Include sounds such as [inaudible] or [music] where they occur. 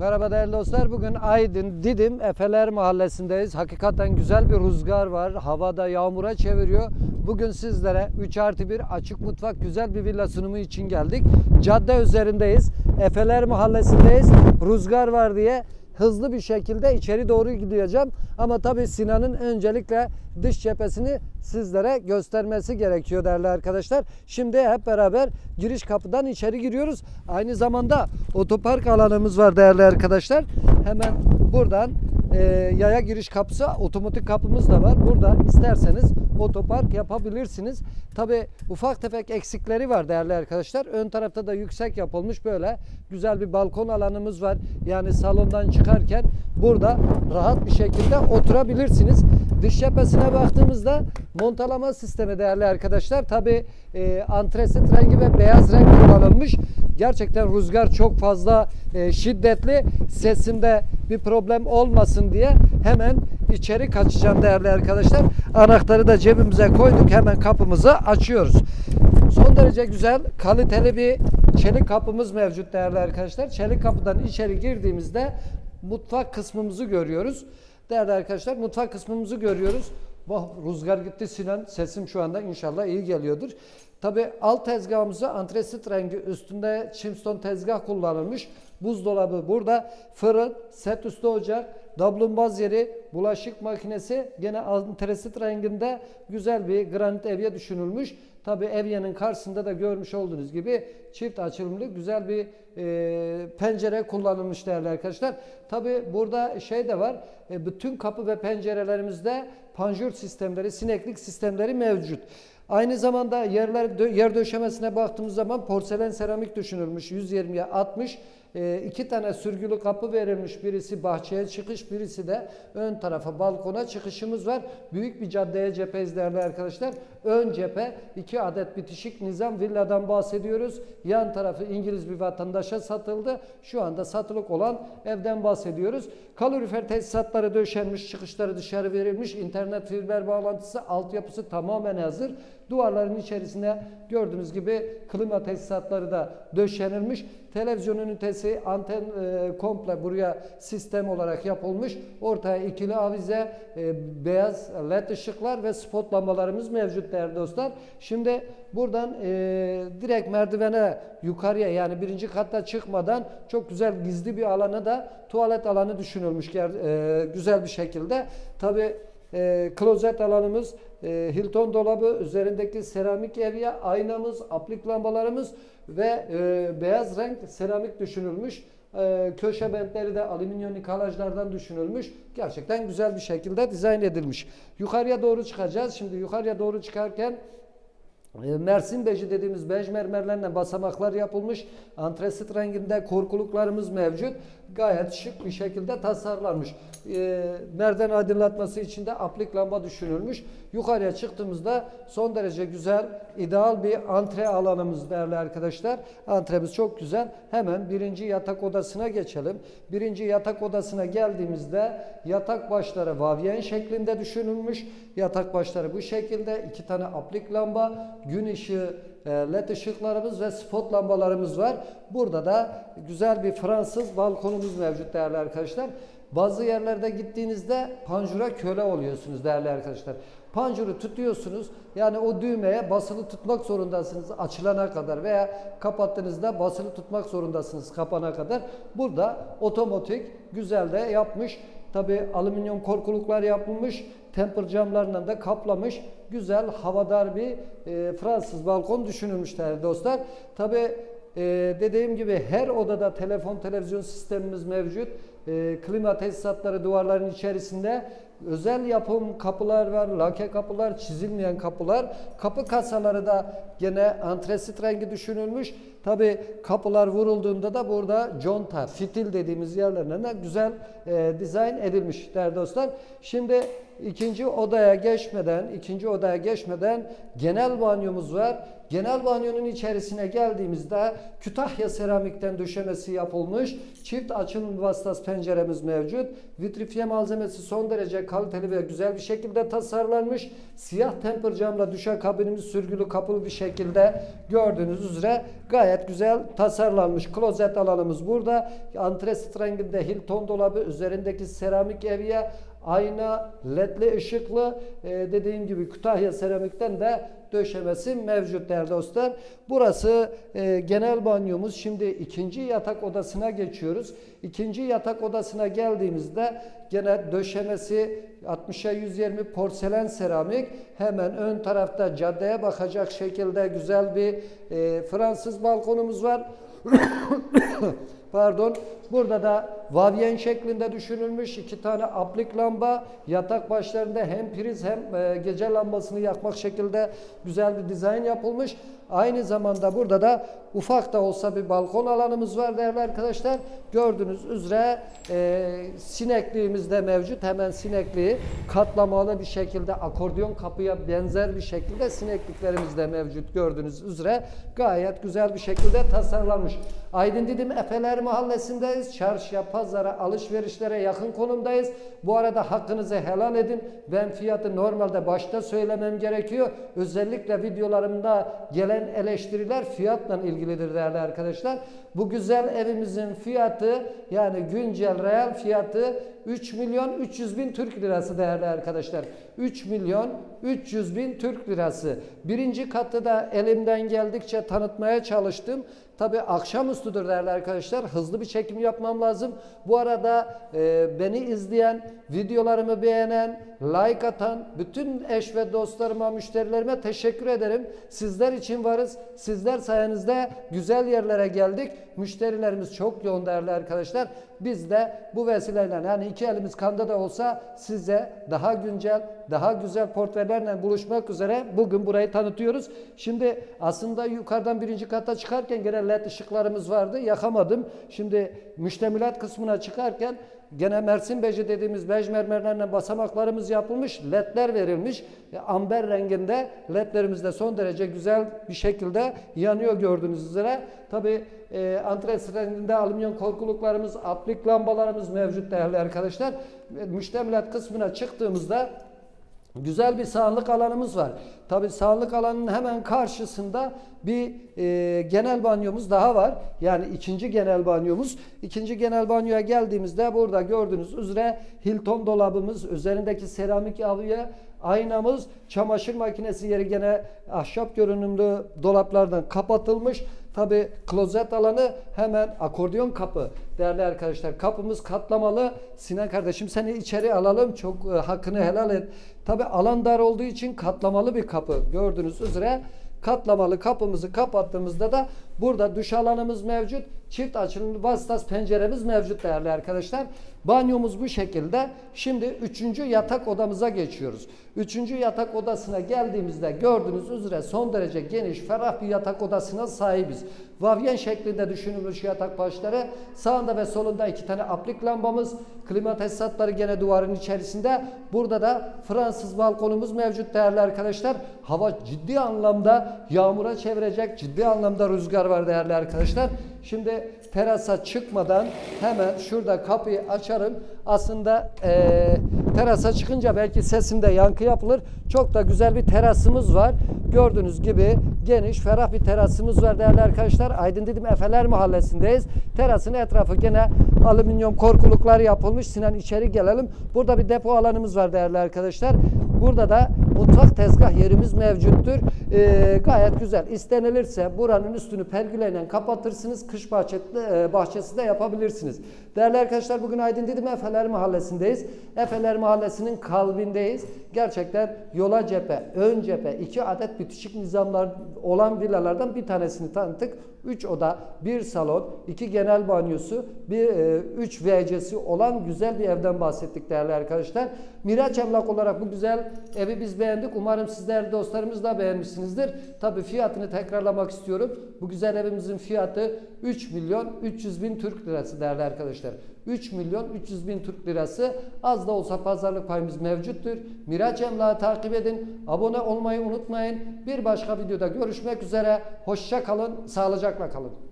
Merhaba değerli dostlar. Bugün Aydın Didim Efeler Mahallesi'ndeyiz. Hakikaten güzel bir rüzgar var. Havada yağmura çeviriyor. Bugün sizlere 3 artı 1 açık mutfak güzel bir villa sunumu için geldik. Cadde üzerindeyiz. Efeler Mahallesi'ndeyiz. Rüzgar var diye hızlı bir şekilde içeri doğru gideceğim. Ama tabii Sinan'ın öncelikle dış cephesini sizlere göstermesi gerekiyor değerli arkadaşlar. Şimdi hep beraber giriş kapıdan içeri giriyoruz. Aynı zamanda otopark alanımız var değerli arkadaşlar. Hemen buradan e, yaya giriş kapısı otomatik kapımız da var. Burada isterseniz otopark yapabilirsiniz. Tabi ufak tefek eksikleri var değerli arkadaşlar. Ön tarafta da yüksek yapılmış böyle güzel bir balkon alanımız var. Yani salondan çıkarken burada rahat bir şekilde oturabilirsiniz. Dış cephesine baktığımızda montalama sistemi değerli arkadaşlar. Tabi e, antresit rengi ve beyaz renk kullanılmış. Gerçekten rüzgar çok fazla e, şiddetli. Sesimde bir problem olmasın diye hemen içeri kaçacağım değerli arkadaşlar. Anahtarı da cebimize koyduk. Hemen kapımızı açıyoruz. Son derece güzel, kaliteli bir çelik kapımız mevcut değerli arkadaşlar. Çelik kapıdan içeri girdiğimizde mutfak kısmımızı görüyoruz. Değerli arkadaşlar mutfak kısmımızı görüyoruz. Bu rüzgar gitti Sinan. Sesim şu anda inşallah iyi geliyordur. Tabi alt tezgahımızı antresit rengi üstünde chimstone tezgah kullanılmış. Buzdolabı burada. Fırın, set üstü ocak, dablumbaz yeri, bulaşık makinesi gene antresit renginde güzel bir granit evye düşünülmüş. Tabi evyenin karşısında da görmüş olduğunuz gibi çift açılımlı güzel bir e, pencere kullanılmış değerli arkadaşlar. Tabi burada şey de var. E, bütün kapı ve pencerelerimizde panjur sistemleri, sineklik sistemleri mevcut. Aynı zamanda yerler yer döşemesine baktığımız zaman porselen seramik düşünülmüş. 120'ye 60 e, iki tane sürgülü kapı verilmiş. Birisi bahçeye çıkış, birisi de ön tarafa balkona çıkışımız var. Büyük bir caddeye cepheyiz değerli arkadaşlar. Ön cephe iki adet bitişik nizam villadan bahsediyoruz. Yan tarafı İngiliz bir vatandaşa satıldı. Şu anda satılık olan evden bahsediyoruz. Kalorifer tesisatları döşenmiş, çıkışları dışarı verilmiş. internet fiber bağlantısı, altyapısı tamamen hazır. Duvarların içerisine gördüğünüz gibi klima tesisatları da döşenilmiş. Televizyon ünitesi, anten e, komple buraya sistem olarak yapılmış. Ortaya ikili avize, e, beyaz led ışıklar ve spot lambalarımız mevcut değerli dostlar. Şimdi buradan e, direkt merdivene yukarıya yani birinci katta çıkmadan çok güzel gizli bir alana da tuvalet alanı düşünülmüş e, güzel bir şekilde. Tabi e, klozet alanımız, e, Hilton dolabı, üzerindeki seramik evye, aynamız, aplik lambalarımız ve e, beyaz renk seramik düşünülmüş. E, köşe bentleri de alüminyum nikalajlardan düşünülmüş. Gerçekten güzel bir şekilde dizayn edilmiş. Yukarıya doğru çıkacağız. Şimdi yukarıya doğru çıkarken Mersin beji dediğimiz bej mermerlerle basamaklar yapılmış. Antresit renginde korkuluklarımız mevcut. Gayet şık bir şekilde tasarlanmış. E, merdiven aydınlatması için de aplik lamba düşünülmüş. Yukarıya çıktığımızda son derece güzel, ideal bir antre alanımız değerli arkadaşlar. Antremiz çok güzel. Hemen birinci yatak odasına geçelim. Birinci yatak odasına geldiğimizde yatak başları vavyen şeklinde düşünülmüş. Yatak başları bu şekilde. iki tane aplik lamba, gün ışığı e, led ışıklarımız ve spot lambalarımız var. Burada da güzel bir Fransız balkonumuz mevcut değerli arkadaşlar. Bazı yerlerde gittiğinizde panjura köle oluyorsunuz değerli arkadaşlar. Panjuru tutuyorsunuz. Yani o düğmeye basılı tutmak zorundasınız açılana kadar veya kapattığınızda basılı tutmak zorundasınız kapana kadar. Burada otomatik güzel de yapmış. Tabi alüminyum korkuluklar yapılmış. Temper camlarla da kaplamış. Güzel havadar bir e, Fransız balkon düşünülmüş değerli dostlar. Tabi e, dediğim gibi her odada telefon televizyon sistemimiz mevcut. E, klima tesisatları duvarların içerisinde özel yapım kapılar var, lake kapılar, çizilmeyen kapılar. Kapı kasaları da gene antresit rengi düşünülmüş. Tabi kapılar vurulduğunda da burada conta, fitil dediğimiz yerlerine de güzel e, dizayn edilmiş değerli dostlar. Şimdi ikinci odaya geçmeden, ikinci odaya geçmeden genel banyomuz var. Genel banyonun içerisine geldiğimizde Kütahya seramikten döşemesi yapılmış. Çift açılım vasıtası penceremiz mevcut. Vitrifiye malzemesi son derece kaliteli ve güzel bir şekilde tasarlanmış. Siyah temper camla düşer kabinimiz sürgülü kapılı bir şekilde gördüğünüz üzere gayet güzel tasarlanmış. Klozet alanımız burada. Antresit renginde Hilton dolabı üzerindeki seramik evye ayna, ledli ışıklı e, dediğim gibi Kütahya seramikten de döşemesi mevcut değerli dostlar. Burası e, genel banyomuz. Şimdi ikinci yatak odasına geçiyoruz. İkinci yatak odasına geldiğimizde gene döşemesi 60'a 120 porselen seramik. Hemen ön tarafta caddeye bakacak şekilde güzel bir e, Fransız balkonumuz var. [coughs] [coughs] Pardon. Burada da vavyen şeklinde düşünülmüş iki tane aplik lamba yatak başlarında hem priz hem e, gece lambasını yakmak şekilde güzel bir dizayn yapılmış. Aynı zamanda burada da ufak da olsa bir balkon alanımız var değerli arkadaşlar. Gördüğünüz üzere e, sinekliğimiz de mevcut. Hemen sinekliği katlamalı bir şekilde akordeon kapıya benzer bir şekilde sinekliklerimiz de mevcut gördüğünüz üzere. Gayet güzel bir şekilde tasarlanmış. Aydın Didim Efeler Mahallesi'ndeyiz. Çarşıya, pazara, alışverişlere yakın konumdayız. Bu arada hakkınızı helal edin. Ben fiyatı normalde başta söylemem gerekiyor. Özellikle videolarımda gelen eleştiriler fiyatla ilgilidir değerli arkadaşlar. Bu güzel evimizin fiyatı yani güncel reel fiyatı 3 milyon 300 bin Türk lirası değerli arkadaşlar. 3 milyon 300 bin Türk lirası. Birinci katı da elimden geldikçe tanıtmaya çalıştım. Tabi akşamüstüdür değerli arkadaşlar. Hızlı bir çekim yapmam lazım. Bu arada e, beni izleyen, videolarımı beğenen, like atan bütün eş ve dostlarıma, müşterilerime teşekkür ederim. Sizler için varız. Sizler sayenizde güzel yerlere geldik. Müşterilerimiz çok yoğun değerli arkadaşlar. Biz de bu vesileyle yani iki elimiz kanda da olsa size daha güncel, daha güzel portföylerle buluşmak üzere bugün burayı tanıtıyoruz. Şimdi aslında yukarıdan birinci kata çıkarken gene led ışıklarımız vardı. Yakamadım. Şimdi müştemilat kısmına çıkarken Gene Mersin beci dediğimiz bej mermerlerle basamaklarımız yapılmış, ledler verilmiş. E, Amber renginde ledlerimiz de son derece güzel bir şekilde yanıyor gördüğünüz üzere. Tabi e, antres renginde alüminyum korkuluklarımız, aplik lambalarımız mevcut değerli arkadaşlar. E, Müştemilat kısmına çıktığımızda Güzel bir sağlık alanımız var. Tabi sağlık alanının hemen karşısında bir e, genel banyomuz daha var. Yani ikinci genel banyomuz. İkinci genel banyoya geldiğimizde burada gördüğünüz üzere Hilton dolabımız, üzerindeki seramik avluya aynamız, çamaşır makinesi yeri gene ahşap görünümlü dolaplardan kapatılmış. Tabi klozet alanı hemen akordeon kapı. Değerli arkadaşlar kapımız katlamalı. Sinan kardeşim seni içeri alalım. Çok e, hakkını helal et. Tabi alan dar olduğu için katlamalı bir kapı. Gördüğünüz üzere katlamalı kapımızı kapattığımızda da burada duş alanımız mevcut. Çift açılımlı vasıtas penceremiz mevcut değerli arkadaşlar. Banyomuz bu şekilde. Şimdi üçüncü yatak odamıza geçiyoruz. Üçüncü yatak odasına geldiğimizde gördüğünüz üzere son derece geniş, ferah bir yatak odasına sahibiz. Vavyen şeklinde düşünülmüş yatak başları. Sağında ve solunda iki tane aplik lambamız. Klima tesisatları gene duvarın içerisinde. Burada da Fransız balkonumuz mevcut değerli arkadaşlar. Hava ciddi anlamda yağmura çevirecek, ciddi anlamda rüzgar var değerli arkadaşlar. Şimdi terasa çıkmadan hemen şurada kapıyı açarım. Aslında eee terasa çıkınca belki sesimde yankı yapılır. Çok da güzel bir terasımız var. Gördüğünüz gibi geniş, ferah bir terasımız var değerli arkadaşlar. Aydın Didim Efeler Mahallesi'ndeyiz. Terasın etrafı gene alüminyum korkuluklar yapılmış. Sinan içeri gelelim. Burada bir depo alanımız var değerli arkadaşlar. Burada da mutfak tezgah yerimiz mevcuttur. Ee, gayet güzel. İstenilirse buranın üstünü pergüleyle kapatırsınız. Kış bahçesi, e, bahçesi de yapabilirsiniz. Değerli arkadaşlar bugün Aydın Didim Efeler Mahallesi'ndeyiz. Efeler Mahallesi'nin kalbindeyiz. Gerçekten yola cephe, ön cephe, iki adet bitişik nizamlar olan villalardan bir tanesini tanıttık. 3 oda, bir salon, iki genel banyosu, bir 3 WC'si olan güzel bir evden bahsettik değerli arkadaşlar. Miraç Emlak olarak bu güzel evi biz beğendik. Umarım sizler dostlarımız da beğenmişsinizdir. Tabii fiyatını tekrarlamak istiyorum. Bu güzel evimizin fiyatı 3 milyon 300 bin Türk lirası değerli arkadaşlar. 3 milyon 300 bin Türk lirası az da olsa pazarlık payımız mevcuttur. Miraç Emlak'ı takip edin. Abone olmayı unutmayın. Bir başka videoda görüşmek üzere. Hoşça kalın. Sağlıcakla kalın.